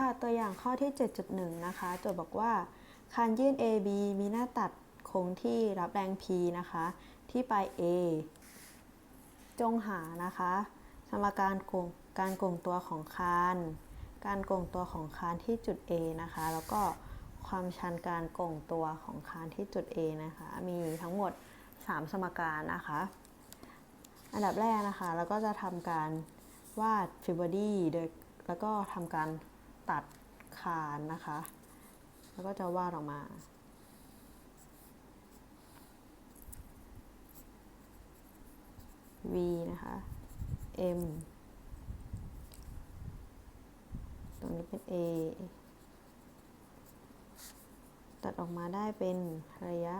ค่ะตัวอย่างข้อที่ 7.1 นะคะโจทย์บอกว่าคานยื่น AB มีหน้าตัดคงที่รับแรง P นะคะ ที่ปลาย A จงหานะคะ สมการกงการกงตัวของคาน การกงตัวของคานที่จุด A นะคะ แล้วก็ความชันการกงตัวของคานที่จุด A นะคะ มีทั้งหมด 3 สมการนะคะ อันดับแรกนะคะ เราก็จะทำการวาดฟิบอดี้โดยแล้วก็ทำการ ตัดคานนะคะ แล้วก็จะวาดออกมา v นะคะ m ตรงนี้เป็น a ตัดออกมาได้เป็นระยะ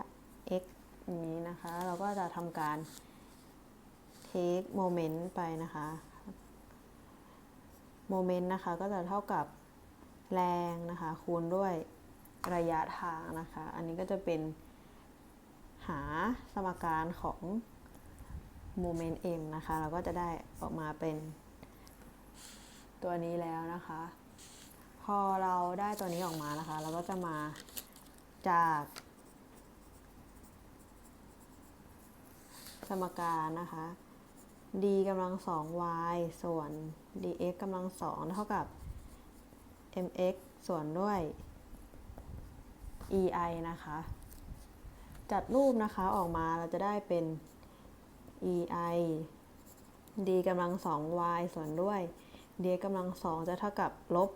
x อย่างนี้นะคะ เราก็จะทำการ take moment ไปนะคะ moment นะคะ ก็จะเท่ากับ แรงนะคะ คูณด้วยระยะทางนะคะ อันนี้ก็จะเป็นหาสมการของ moment m นะคะ เราก็จะได้ออกมาเป็นตัวนี้แล้วนะคะ พอเราได้ตัวนี้ออกมานะคะ เราก็จะมาจากสมการนะคะ d กำลัง 2y ส่วน dx กำลัง2เท่ากับ mx ส่วนด้วย ei นะคะ จัดรูปนะคะออกมาเราจะได้เป็น ei d กำลัง 2y ส่วนด้วย d กำลัง2จะเท่ากับลบ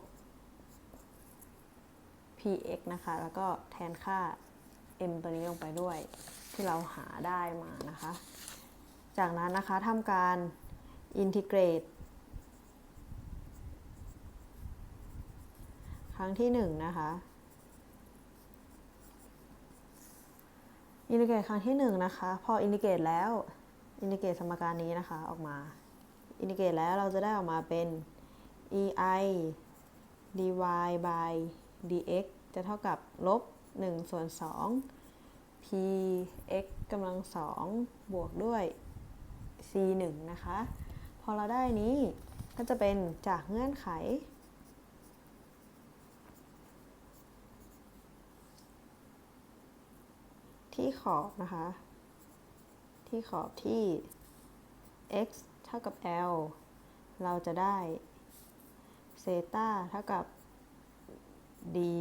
px นะคะ แล้วก็แทนค่า m ตัวนี้ลงไปด้วย ที่เราหาได้มานะคะ จากนั้นนะคะทำการอินทิเกรต ครั้งที่หนึ่งนะคะอินทิเกรตครั้งที่หนึ่งนะคะ พออินทิเกรตแล้วอินทิเกรตสมการนี้นะคะออกมาอินทิเกรตแล้วเราจะได้ออกมาเป็น ei dy by dx จะเท่ากับลบ1ส่วน2 px กำลัง2บวกด้วย c 1นะคะ พอเราได้นี้ก็จะเป็นจากเงื่อนไข ที่ขอบนะคะ ที่ขอบที่ x เท่ากับ l เราจะได้เซต้าเท่ากับ dy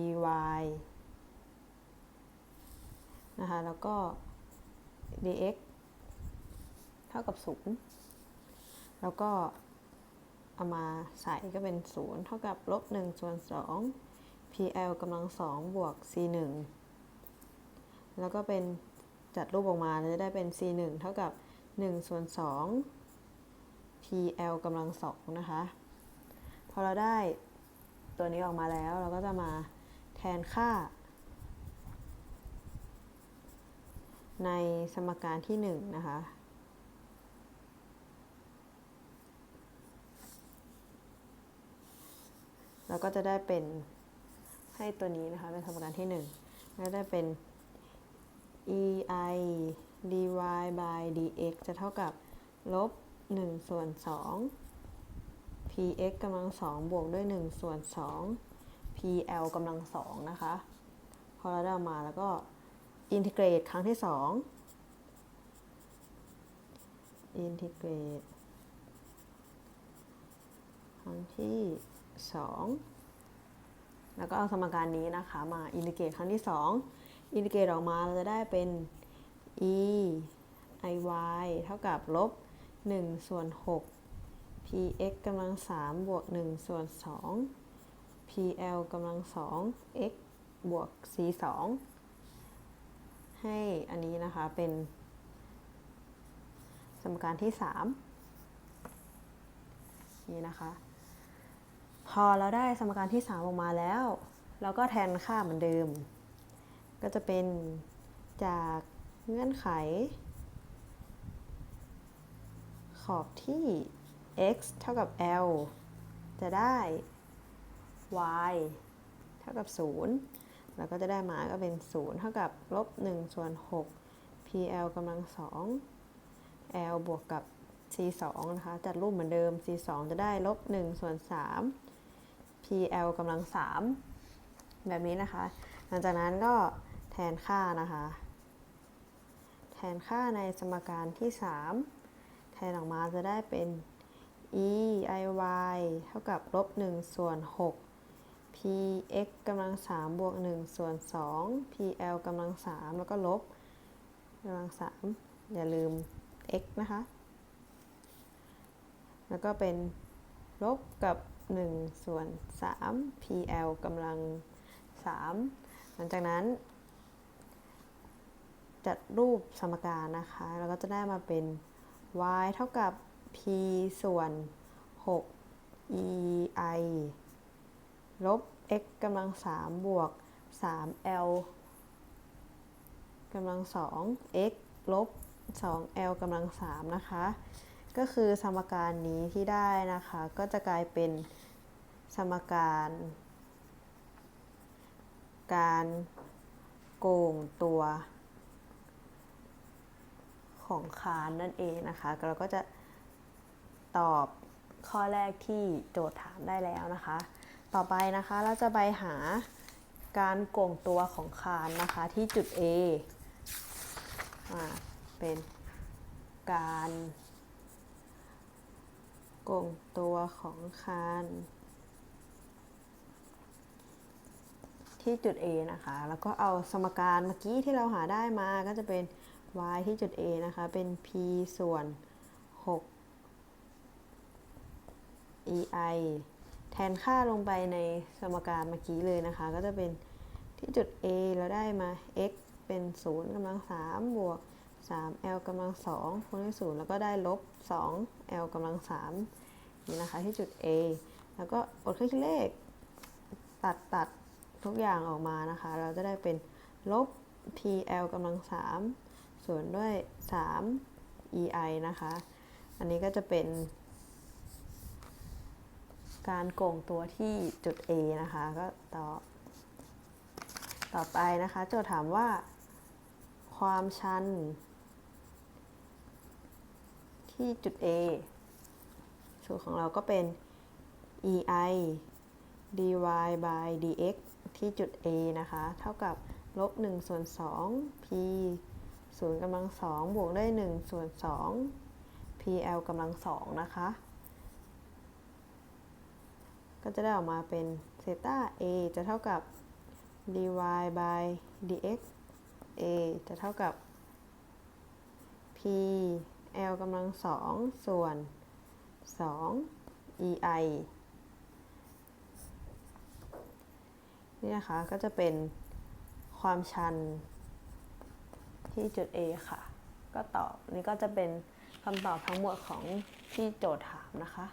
นะคะ แล้วก็ dx เท่ากับ 0 แล้วก็เอามาใส่ก็เป็น 0 เท่ากับลบ1ส่วน2 pl กำลัง 2 บวก c 1 แล้วก็เป็นจัดรูปออกมาจะได้เป็น c 1เท่ากับ1ส่วน2 pl กำลัง2นะคะ พอเราได้ตัวนี้ออกมาแล้วเราก็จะมาแทนค่า ในสมการที่ 1 นะคะเราก็จะได้เป็นให้ตัวนี้นะคะเป็นสมการที่1แล้วได้เป็น ei dy by dx จะเท่ากับลบ1ส่วน2 px กำลัง2บวกด้วย1ส่วน2 pl กำลัง2นะคะ พอเราได้ออกมาแล้วก็อินทิเกรตครั้งที่2อินทิเกรตครั้งที่2แล้วก็เอาสมการนี้นะคะ มาอินทิเกรตครั้งที่2อิ อินทิเกรตออกมาเราจะได้เป็น e iy เท่ากับลบ1ส่วน6 px กำลัง3บวก1ส่วน2 pl กำลัง2 x บวก c 2ให้อันนี้นะคะเป็นสมการที่ 3 นี่นะคะ พอเราได้สมการที่ 3 ออกมาแล้ว เราก็แทนค่าเหมือนเดิม ก็จะเป็นจากเงื่อนไข ขอบที่ x เท่ากับ l จะได้ y เท่ากับ 0 แล้วก็จะได้มาก็เป็น 0 เท่ากับลบ1ส่วน 6 pl กำลัง 2 l บวกกับ c 2นะคะ จัดรูปเหมือนเดิม c 2จะได้ลบ1ส่วน 3 PL กำลัง 3 แบบนี้นะคะ หลังจากนั้นก็ ทนค่านะคะ แทนค่าในสมการที่ 3 แทนออกมาจะได้เป็น e i y เท่ากับลบ1ส่วน 6 p x กำลัง3บวก1ส่วน 2 p l กำลัง3แล้วก็ลบกำลัง3อย่าลืม x นะคะ แล้วก็เป็นลบกับ1ส่วน 3 pl กำลัง 3 หลังจากนั้น จัดรูปสมการนะคะแล้วก็จะได้มาเป็น y เท่ากับ p ส่วน 6 e i ลบ x กำลัง 3 บวก 3l กำลัง 2 x ลบ 2l กำลัง 3 นะคะ ก็คือสมการนี้ที่ได้นะคะ ก็จะกลายเป็นสมการ การโกงตัว ของคานนั่นเองนะคะเราก็จะตอบข้อแรกที่โจทย์ถามได้แล้วนะคะ ต่อไปนะคะเราจะไปหาการโก่งตัวของคานนะคะที่จุด A อ่าเป็นการโก่งตัวของคานที่จุด A นะคะ แล้วก็เอาสมการเมื่อกี้ที่เราหาได้มาก็จะเป็น y ที่จุด A นะคะ เป็น p ส่วน 6 ei แทนค่าลงไปในสมการเมื่อกี้เลยนะคะ ก็จะเป็นที่จุด A เราได้มา x เป็น 0กำลัง 3 บวก 3l กำลัง 2คูณด้วย0แล้วก็ได้ลบ 2l กำลัง 3 นี่นะคะที่จุด A แล้วก็อดเครื่องคิดเลข ตัดตัดทุกอย่างออกมานะคะ เราจะได้เป็นลบ pl กำลัง 3 ส่วนด้วย 3 ei นะคะ อันนี้ก็จะเป็น การโก่งตัวที่จุด A นะคะ ก็ต่อ ต่อไปนะคะ โจทย์ถามว่า ความชัน ที่จุด A สูตรของเราก็เป็น ei dy by dx ที่จุด A นะคะ เท่ากับลบ1ส่วน2 p 0กำลัง2บวกด้วย1ส่วน2 pl กำลัง2นะคะ ก็จะได้ออกมาเป็นเซต้า a จะเท่ากับ dy by dx a จะเท่ากับ p l กำลัง2ส่วน 2 ei นี่นะคะก็จะเป็นความชัน ที่จุด A ค่ะ ก็ตอบนี่ก็จะเป็นคำตอบทั้งหมดของที่โจทย์ถามนะคะ